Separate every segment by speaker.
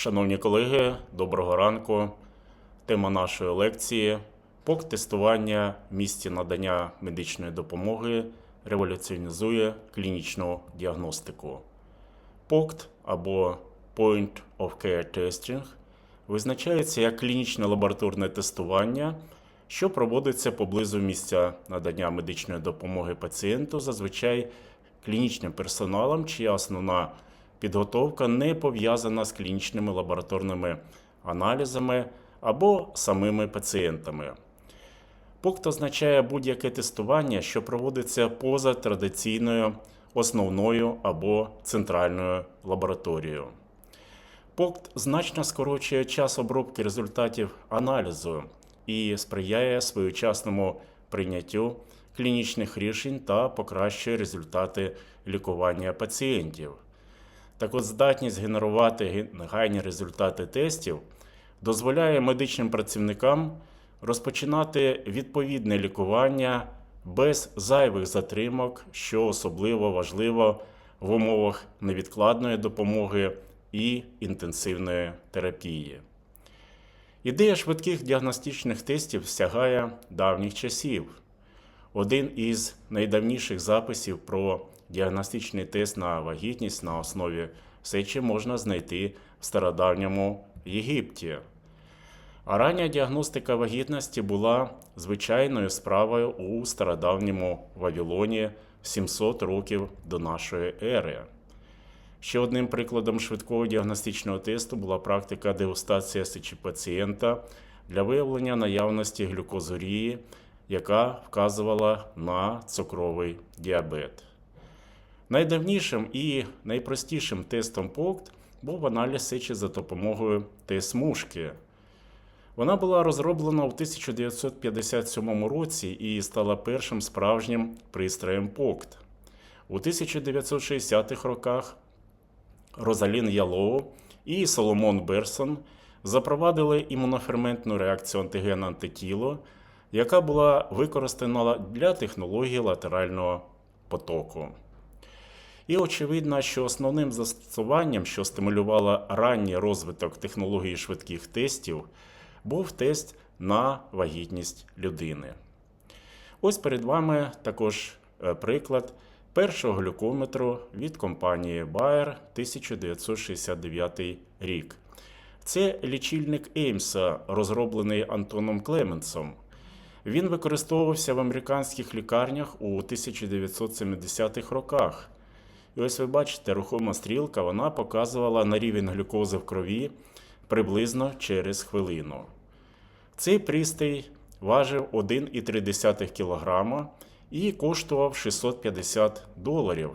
Speaker 1: Шановні колеги, доброго ранку. Тема нашої лекції ПОК тестування в місці надання медичної допомоги революціонізує клінічну діагностику. ПОКТ або Point of Care Testing визначається як клінічне лабораторне тестування, що проводиться поблизу місця надання медичної допомоги пацієнту, зазвичай клінічним персоналом, чия основна підготовка не пов'язана з клінічними лабораторними аналізами або самими пацієнтами. ПОКТ означає будь-яке тестування, що проводиться поза традиційною основною або центральною лабораторією. ПОКТ значно скорочує час обробки результатів аналізу і сприяє своєчасному прийняттю клінічних рішень та покращує результати лікування пацієнтів. Так от здатність генерувати негайні результати тестів дозволяє медичним працівникам розпочинати відповідне лікування без зайвих затримок, що особливо важливо в умовах невідкладної допомоги і інтенсивної терапії. Ідея швидких діагностичних тестів сягає давніх часів. Один із найдавніших записів про діагностичний тест на вагітність на основі сечі можна знайти в стародавньому Єгипті. А рання діагностика вагітності була звичайною справою у стародавньому Вавилоні 700 років до нашої ери. Ще одним прикладом швидкого діагностичного тесту була практика дегустації сечі пацієнта для виявлення наявності глюкозурії, яка вказувала на цукровий діабет. Найдавнішим і найпростішим тестом ПОКТ був аналіз сечі за допомогою тест-мушки. Вона була розроблена у 1957 році і стала першим справжнім пристроєм ПОКТ. У 1960-х роках Розалін Ялоу і Соломон Берсон запровадили імуноферментну реакцію антиген антитіло, яка була використана для технології латерального потоку. І очевидно, що основним застосуванням, що стимулювало ранній розвиток технології швидких тестів, був тест на вагітність людини. Ось перед вами також е, приклад першого глюкометру від компанії Bayer 1969 рік. Це лічильник Еймса, розроблений Антоном Клеменсом. Він використовувався в американських лікарнях у 1970-х роках. І ось ви бачите, рухома стрілка вона показувала на рівень глюкози в крові приблизно через хвилину. Цей пристрій важив 1,3 кг і коштував 650 доларів.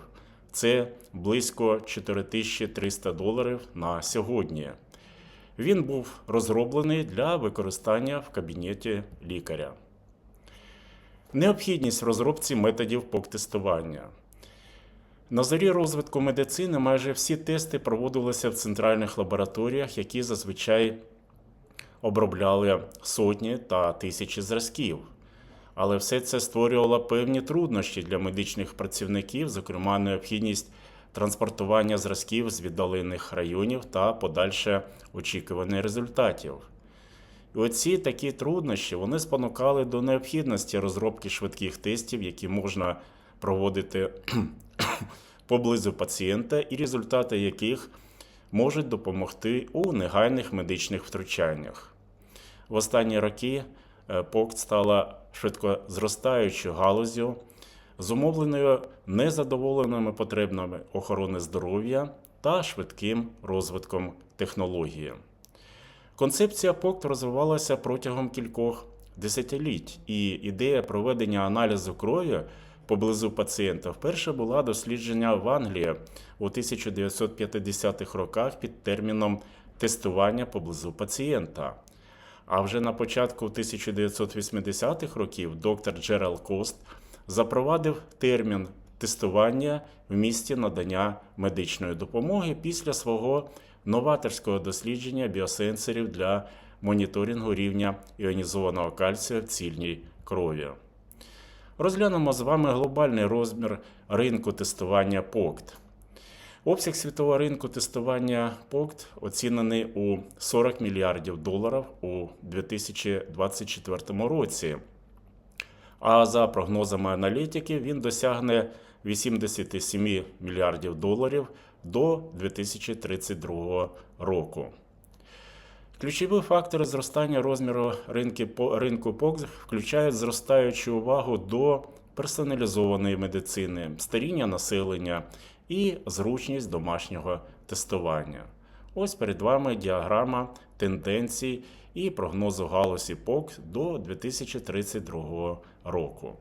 Speaker 1: Це близько 4300 доларів на сьогодні. Він був розроблений для використання в кабінеті лікаря. Необхідність в розробці методів ПОК-тестування. На зорі розвитку медицини майже всі тести проводилися в центральних лабораторіях, які зазвичай обробляли сотні та тисячі зразків. Але все це створювало певні труднощі для медичних працівників, зокрема необхідність транспортування зразків з віддалених районів та подальше очікування результатів. Оці такі труднощі вони спонукали до необхідності розробки швидких тестів, які можна проводити поблизу пацієнта, і результати яких можуть допомогти у негайних медичних втручаннях. В останні роки е, ПОКТ стала швидко зростаючою галузю, зумовленою незадоволеними потребами охорони здоров'я та швидким розвитком технології. Концепція ПОКТ розвивалася протягом кількох десятиліть, і ідея проведення аналізу крові поблизу пацієнта вперше була досліджена в Англії у 1950-х роках під терміном тестування поблизу пацієнта. А вже на початку 1980-х років доктор Джерал Кост запровадив термін тестування в місті надання медичної допомоги після свого новаторського дослідження біосенсорів для моніторингу рівня іонізованого кальцію в цільній крові. Розглянемо з вами глобальний розмір ринку тестування ПОКТ. Обсяг світового ринку тестування ПОКТ оцінений у 40 мільярдів доларів у 2024 році. А за прогнозами аналітиків він досягне 87 мільярдів доларів до 2032 року. Ключові фактори зростання розміру ринку ПОК включають зростаючу увагу до персоналізованої медицини, старіння населення і зручність домашнього тестування. Ось перед вами діаграма тенденцій і прогнозу галузі ПОК до 2032 року.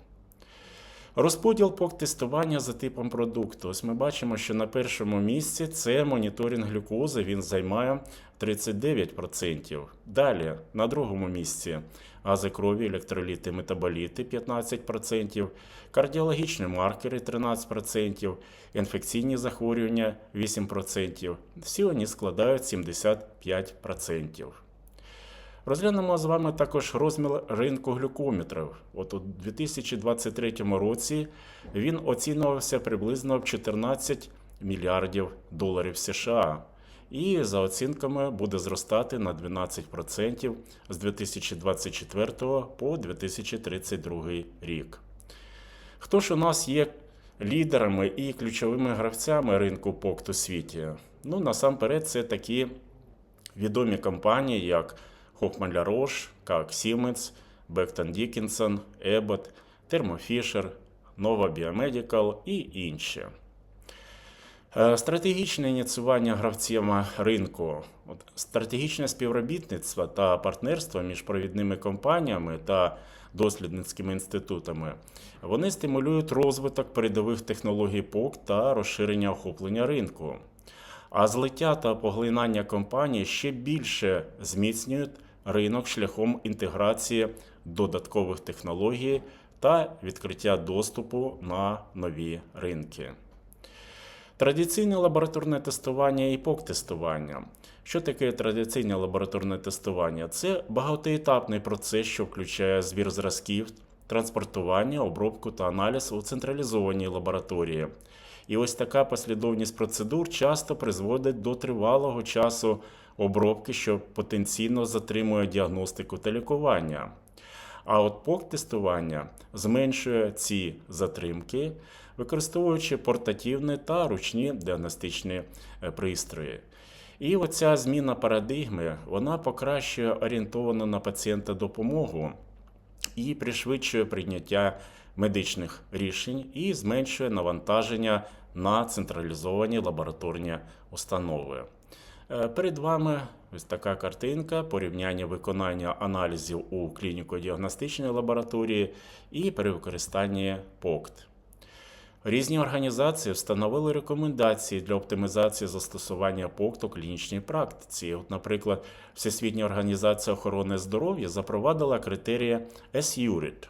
Speaker 1: Розподіл пок тестування за типом продукту. Ось ми бачимо, що на першому місці це моніторинг глюкози, він займає 39%. Далі на другому місці гази крові, електроліти, метаболіти 15%, кардіологічні маркери 13%, інфекційні захворювання 8%. Всі вони складають 75%. Розглянемо з вами також розмір ринку глюкометрів. От у 2023 році він оцінювався приблизно в 14 мільярдів доларів США. І за оцінками буде зростати на 12% з 2024 по 2032 рік. Хто ж у нас є лідерами і ключовими гравцями ринку ПОКТ у світі? Ну, насамперед, це такі відомі компанії, як Roche, как Becton Dickinson, Abbott, Thermo Fisher, Nova Biomedical і інші. Е, Стратегічне ініціювання гравцями ринку, стратегічне співробітництво та партнерство між провідними компаніями та дослідницькими інститутами, вони стимулюють розвиток передових технологій ПОК та розширення охоплення ринку. А злиття та поглинання компаній ще більше зміцнюють ринок шляхом інтеграції додаткових технологій та відкриття доступу на нові ринки. Традиційне лабораторне тестування і ПОК-тестування. Що таке традиційне лабораторне тестування? Це багатоетапний процес, що включає збір зразків, транспортування, обробку та аналіз у централізованій лабораторії. І ось така послідовність процедур часто призводить до тривалого часу обробки, що потенційно затримує діагностику та лікування. А от ПОК-тестування зменшує ці затримки, використовуючи портативні та ручні діагностичні е, пристрої. І оця зміна парадигми вона покращує орієнтовану на пацієнта допомогу і пришвидшує прийняття медичних рішень і зменшує навантаження на централізовані лабораторні установи. Е, Перед вами ось така картинка порівняння виконання аналізів у клініко-діагностичній лабораторії і при використанні ПОКТ. Різні організації встановили рекомендації для оптимізації застосування ПОКТ у клінічній практиці. От, наприклад, Всесвітня організація охорони здоров'я запровадила критерії S-URIT.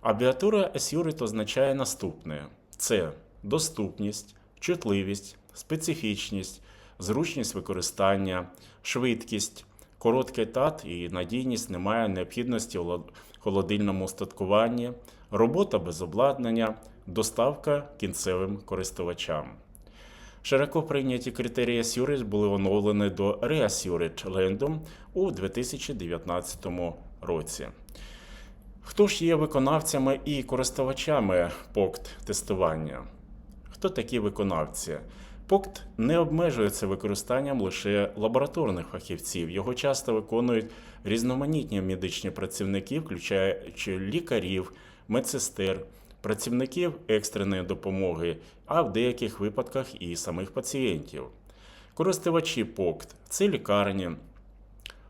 Speaker 1: Абіатура S-URIT означає наступне: це доступність, чутливість, специфічність, зручність використання, швидкість, короткий тат і надійність немає необхідності у холодильному устаткуванні, робота без обладнання, доставка кінцевим користувачам. Широко прийняті критерії Assurance були оновлені до Reassured Landum у 2019 році. Хто ж є виконавцями і користувачами ПОКТ тестування? Хто такі виконавці? ПОКТ не обмежується використанням лише лабораторних фахівців. Його часто виконують різноманітні медичні працівники, включаючи лікарів, медсестер, працівників екстреної допомоги, а в деяких випадках і самих пацієнтів. Користувачі ПОКТ це лікарні,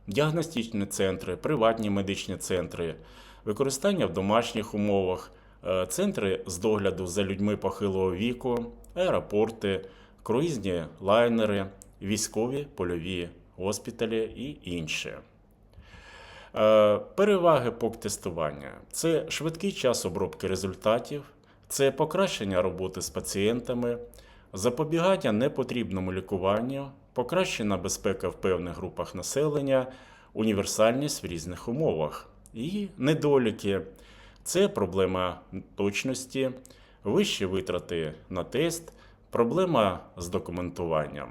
Speaker 1: діагностичні центри, приватні медичні центри, використання в домашніх умовах, е, центри з догляду за людьми похилого віку, аеропорти, круїзні лайнери, військові польові госпіталі і інше. Е, Переваги ПОК-тестування це швидкий час обробки результатів, це покращення роботи з пацієнтами, запобігання непотрібному лікуванню, покращена безпека в певних групах населення, універсальність в різних умовах. І недоліки це проблема точності, вищі витрати на тест Проблема з документуванням.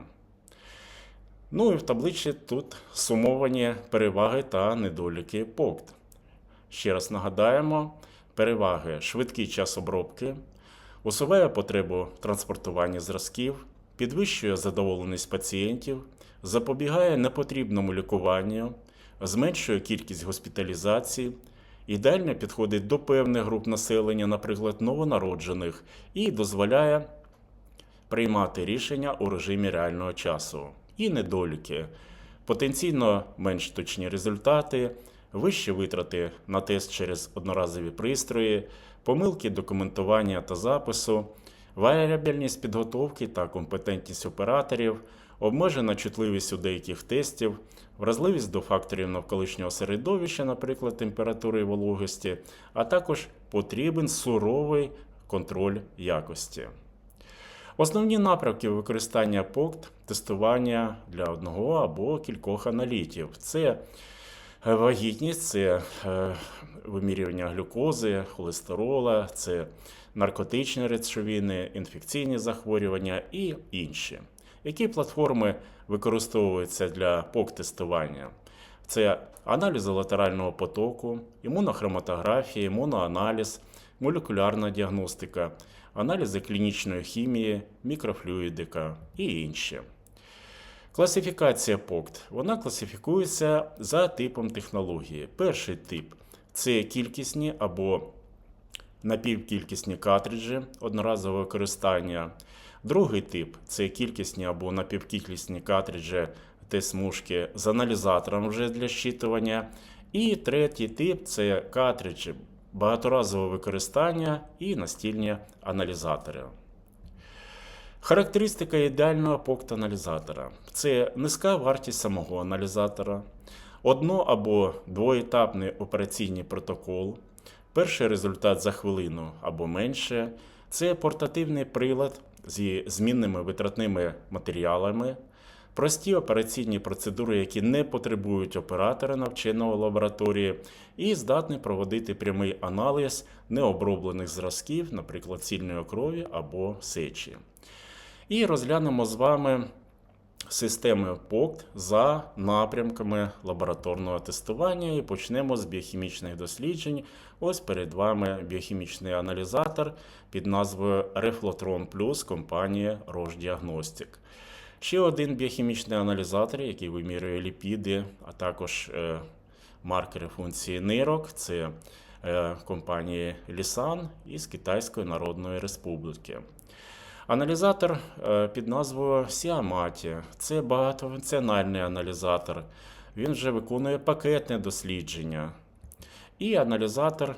Speaker 1: Ну і в таблиці тут сумовані переваги та недоліки ПОКТ. Ще раз нагадаємо: переваги швидкий час обробки, усуває потребу в транспортуванні зразків, підвищує задоволеність пацієнтів, запобігає непотрібному лікуванню, зменшує кількість госпіталізацій, ідеально підходить до певних груп населення, наприклад, новонароджених, і дозволяє приймати рішення у режимі реального часу. І недоліки. Потенційно менш точні результати, вищі витрати на тест через одноразові пристрої, помилки документування та запису, варіабельність підготовки та компетентність операторів, обмежена чутливість у деяких тестів, вразливість до факторів навколишнього середовища, наприклад, температури і вологості, а також потрібен суровий контроль якості. Основні напрямки використання ПОКТ тестування для одного або кількох аналітів. Це е, вагітність, це е, вимірювання глюкози, холестерола, це наркотичні речовини, інфекційні захворювання і інші. Які платформи використовуються для ПОК-тестування? Це аналізи латерального потоку, імунохроматографія, імуноаналіз, молекулярна діагностика, аналізи клінічної хімії, мікрофлюїдика і інші. Класифікація ПОКТ. Вона класифікується за типом технології. Перший тип це кількісні або напівкількісні картриджі одноразового використання. Другий тип це кількісні або напівкількісні картриджі Т-смужки з аналізатором вже для щитування. І третій тип це картриджі багаторазового використання і настільні аналізатори. Характеристика ідеального покт-аналізатора це низька вартість самого аналізатора, одно- або двоетапний операційний протокол, перший результат за хвилину або менше. Це портативний прилад зі змінними витратними матеріалами, прості операційні процедури, які не потребують оператора навченого лабораторії, і здатний проводити прямий аналіз необроблених зразків, наприклад, цільної крові або сечі. І розглянемо з вами системи ПОКТ за напрямками лабораторного тестування і почнемо з біохімічних досліджень. Ось перед вами біохімічний аналізатор під назвою Reflotron Plus компанії Diagnostic. Ще один біохімічний аналізатор, який вимірює ліпіди, а також е, маркери функції нирок. Це е, компанії Lisan із Китайської Народної Республіки. Аналізатор е, під назвою Сіаматі. Це багатофункціональний аналізатор. Він вже виконує пакетне дослідження. І аналізатор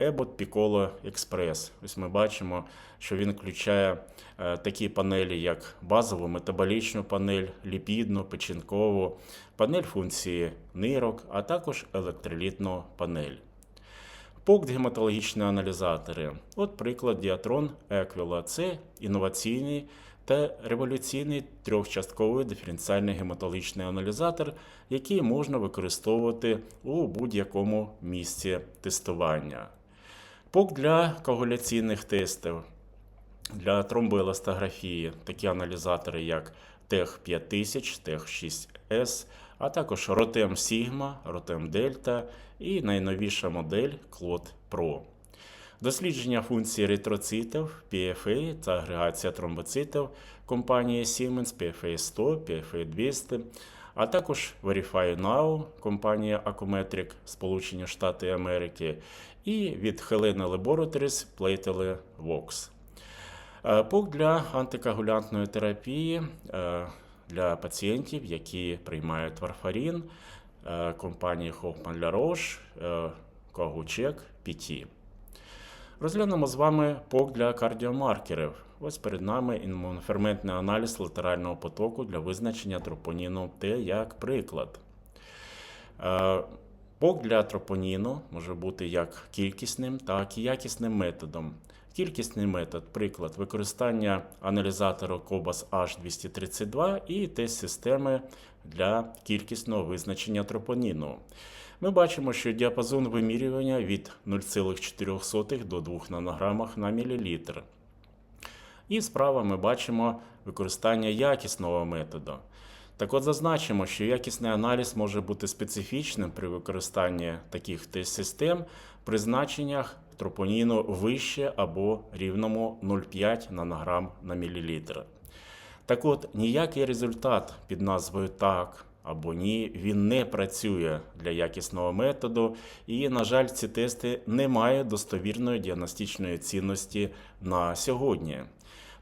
Speaker 1: Abbott Piccolo Express. Ось ми бачимо, що він включає е, такі панелі, як базову метаболічну панель, ліпідну, печінкову, панель функції нирок, а також електролітну панель. Покт гематологічні аналізатори. От приклад Діатрон Еквіла. Це інноваційний та революційний трьохчастковий диференціальний гематологічний аналізатор, який можна використовувати у будь-якому місці тестування. Пок для коагуляційних тестів. Для тромбоеластографії такі аналізатори, як TEH 5000, TEH 6S, а також Rotem Sigma, Rotem Delta і найновіша модель Clot Pro. Дослідження функції еритроцитів, PFA та агрегація тромбоцитів компанії Siemens PFA 100, PFA 200, а також Verify Now компанія Acometric Сполучені Штати Америки і від Helena Laboratories Platelet Vox. Пок для антикоагулянтної терапії е, для пацієнтів, які приймають варфарін е, компанії Hoffman La Roche, Когучек PT. Розглянемо з вами ПОК для кардіомаркерів. Ось перед нами імуноферментний аналіз латерального потоку для визначення тропоніну Т як приклад. Е, ПОК для тропоніну може бути як кількісним, так і якісним методом. Кількісний метод, приклад використання аналізатору COBAS H232 і тест-системи для кількісного визначення тропоніну. Ми бачимо, що діапазон вимірювання від 0,4 до 2 нанограмах на мілілітр. І справа ми бачимо використання якісного методу. Так от зазначимо, що якісний аналіз може бути специфічним при використанні таких тест-систем при значеннях тропоніну вище або рівному 0,5 нанограм на мілілітр. Так от, ніякий результат під назвою так або ні, він не працює для якісного методу, і, на жаль, ці тести не мають достовірної діагностичної цінності на сьогодні.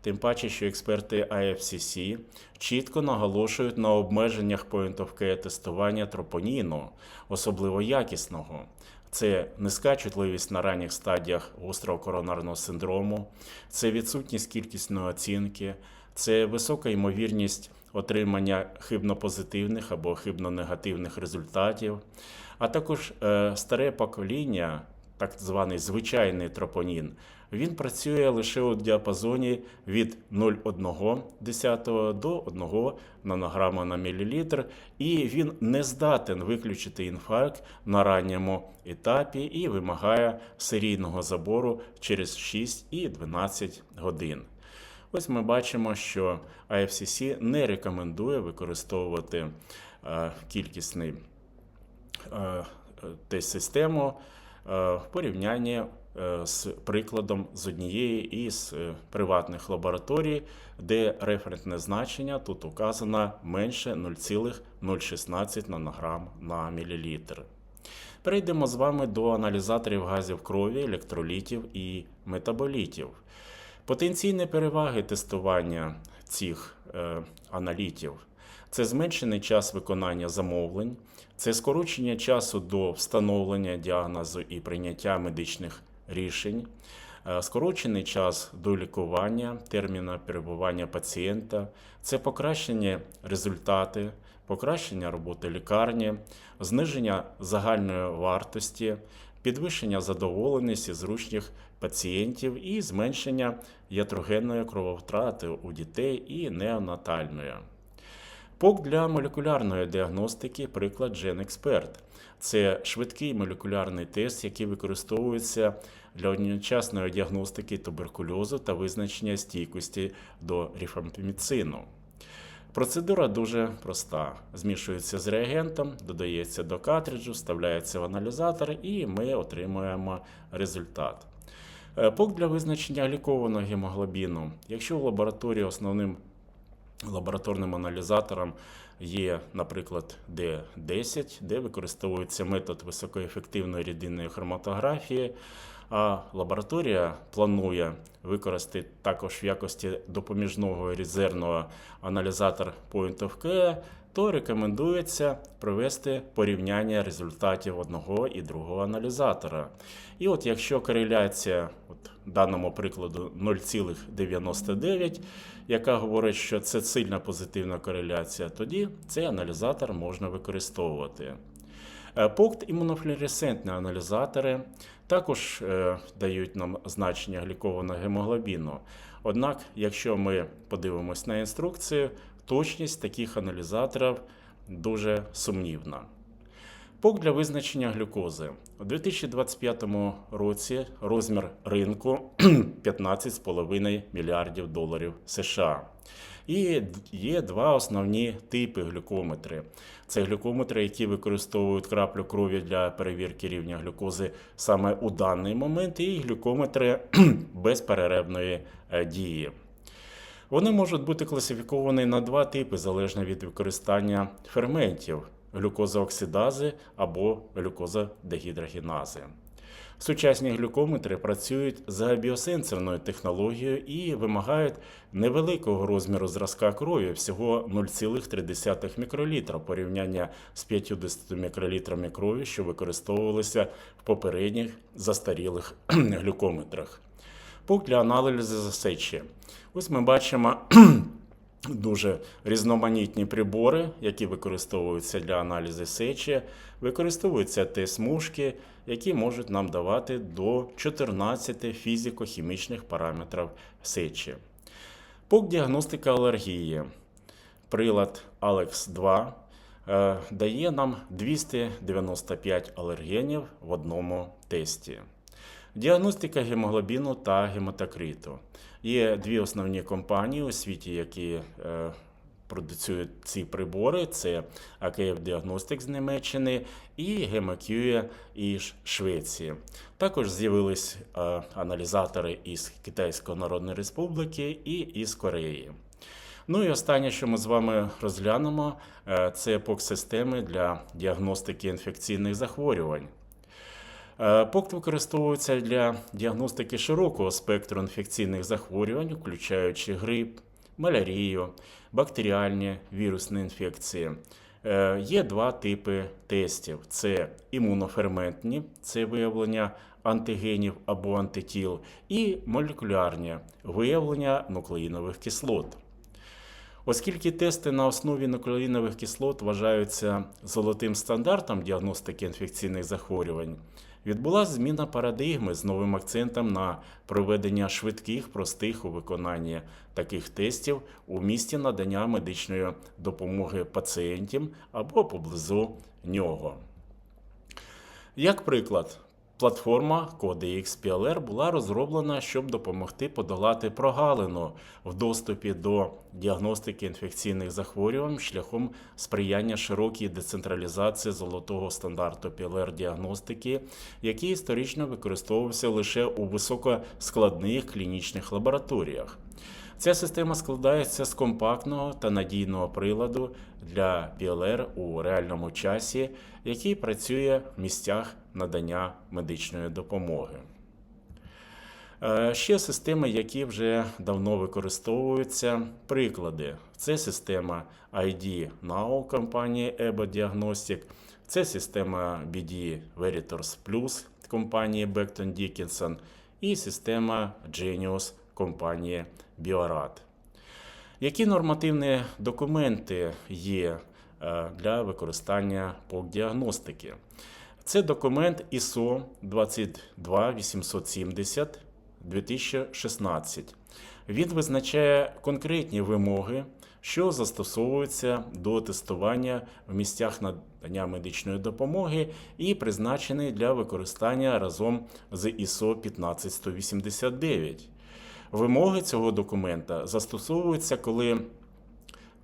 Speaker 1: Тим паче, що експерти IFCC чітко наголошують на обмеженнях point of care тестування тропоніну, особливо якісного. Це низька чутливість на ранніх стадіях гострого коронарного синдрому, це відсутність кількісної оцінки, це висока ймовірність отримання хибно-позитивних або хибно-негативних результатів, а також е, старе покоління, так званий звичайний тропонін, він працює лише у діапазоні від 0,1 до 1 нанограма на мілілітр, і він не здатен виключити інфаркт на ранньому етапі і вимагає серійного забору через 6 і 12 годин. Ось ми бачимо, що IFCC не рекомендує використовувати е, кількісний е, е, в порівнянні е, з прикладом з однієї із е, приватних лабораторій, де референтне значення тут указано менше 0,016 нанограм на мілілітр. Перейдемо з вами до аналізаторів газів крові, електролітів і метаболітів. Потенційні переваги тестування цих е, аналітів це зменшений час виконання замовлень, це скорочення часу до встановлення діагнозу і прийняття медичних рішень, е, скорочений час до лікування, терміна перебування пацієнта, це покращення результати, покращення роботи лікарні, зниження загальної вартості, підвищення задоволеності зручних пацієнтів і зменшення ятрогенної крововтрати у дітей і неонатальної. ПОК для молекулярної діагностики, приклад GenExpert. Це швидкий молекулярний тест, який використовується для одночасної діагностики туберкульозу та визначення стійкості до ріфампіміцину. Процедура дуже проста. Змішується з реагентом, додається до картриджу, вставляється в аналізатор, і ми отримуємо результат. Е, ПОК для визначення лікованого гемоглобіну. Якщо в лабораторії основним лабораторним аналізатором є, наприклад, D10, де використовується метод високоефективної рідинної хроматографії, а лабораторія планує використати також в якості допоміжного резервного аналізатор Point of Care, то рекомендується провести порівняння результатів одного і другого аналізатора. І от якщо кореляція, от в даному прикладу 0,99, яка говорить, що це сильна позитивна кореляція, тоді цей аналізатор можна використовувати. Е, Покт імунофлюоресцентні аналізатори також е, дають нам значення глікованого гемоглобіну. Однак, якщо ми подивимось на інструкцію, точність таких аналізаторів дуже сумнівна. ПОК для визначення глюкози. У 2025 році розмір ринку 15,5 мільярдів доларів США. І є два основні типи глюкометри. Це глюкометри, які використовують краплю крові для перевірки рівня глюкози саме у даний момент, і глюкометри безперервної е, дії. Вони можуть бути класифіковані на два типи залежно від використання ферментів глюкозооксидази або глюкозодегідрогенази. Сучасні глюкометри працюють за біосенсорною технологією і вимагають невеликого розміру зразка крові, всього 0,3 мікролітра порівняння з 50 мікролітрами крові, що використовувалися в попередніх застарілих глюкометрах. Пук для аналізу сечі. Ось ми бачимо дуже різноманітні прибори, які використовуються для аналізу сечі. Використовуються тест-мушки, які можуть нам давати до 14 фізико-хімічних параметрів сечі. Пок діагностика алергії. Прилад Alex 2 е, дає нам 295 алергенів в одному тесті. Діагностика гемоглобіну та гематокриту. Є дві основні компанії у світі, які е, продуцюють ці прибори: це AKF Diagnostics з Німеччини і GemoQA із Швеції. Також з'явились е, аналізатори із Китайської Народної Республіки і із Кореї. Ну і останнє, що ми з вами розглянемо, е, це епок-системи для діагностики інфекційних захворювань. Е, ПОКТ використовується для діагностики широкого спектру інфекційних захворювань, включаючи грип, малярію, бактеріальні вірусні інфекції. Е, Є два типи тестів: це імуноферментні, це виявлення антигенів або антитіл, і молекулярні виявлення нуклеїнових кислот. Оскільки тести на основі нуклеїнових кислот вважаються золотим стандартом діагностики інфекційних захворювань, відбулася зміна парадигми з новим акцентом на проведення швидких, простих у виконанні таких тестів у місті надання медичної допомоги пацієнтам або поблизу нього. Як приклад, платформа Codex PLR була розроблена, щоб допомогти подолати прогалину в доступі до діагностики інфекційних захворювань шляхом сприяння широкій децентралізації золотого стандарту PLR-діагностики, який історично використовувався лише у високоскладних клінічних лабораторіях. Ця система складається з компактного та надійного приладу для PLR у реальному часі, який працює в місцях надання медичної допомоги. Е, Ще системи, які вже давно використовуються. Приклади: це система ID Now компанії EBO Diagnostic, це система BD Veritors Plus компанії Becton Dickinson і система Genius компанії Biorad. Які нормативні документи є е, для використання ПОК-діагностики? Це документ ISO 22870 2016. Він визначає конкретні вимоги, що застосовуються до тестування в місцях надання медичної допомоги і призначений для використання разом з ISO 15189. Вимоги цього документа застосовуються, коли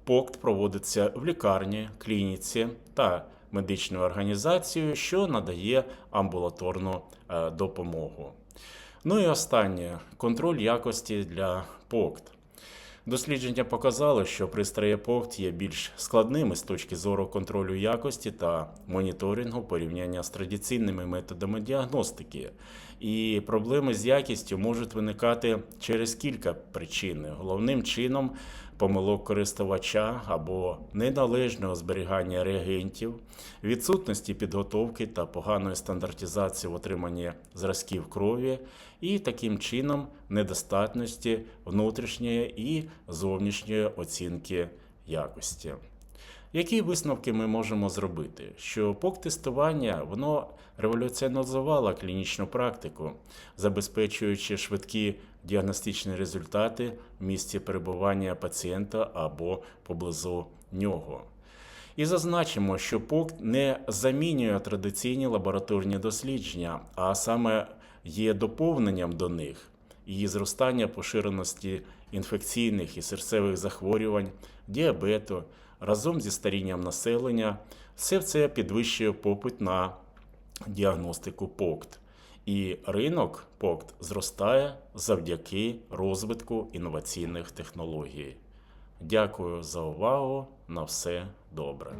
Speaker 1: ПОКТ проводиться в лікарні, клініці та медичною організацією, що надає амбулаторну е, допомогу. Ну і останнє контроль якості для ПОКТ. Дослідження показали, що пристрої ПОКТ є більш складними з точки зору контролю якості та моніторингу порівняння з традиційними методами діагностики. І проблеми з якістю можуть виникати через кілька причин. Головним чином помилок користувача або неналежного зберігання реагентів, відсутності підготовки та поганої стандартизації в отриманні зразків крові, і таким чином недостатності внутрішньої і зовнішньої оцінки якості. Які висновки ми можемо зробити? Що ПОК-тестування воно революціонізувало клінічну практику, забезпечуючи швидкі діагностичні результати в місці перебування пацієнта або поблизу нього. І зазначимо, що ПОК не замінює традиційні лабораторні дослідження, а саме є доповненням до них. Її зростання поширеності інфекційних і серцевих захворювань, діабету разом зі старінням населення, все це підвищує попит на діагностику ПОКТ. І ринок ПОКТ зростає завдяки розвитку інноваційних технологій. Дякую за увагу. На все добре.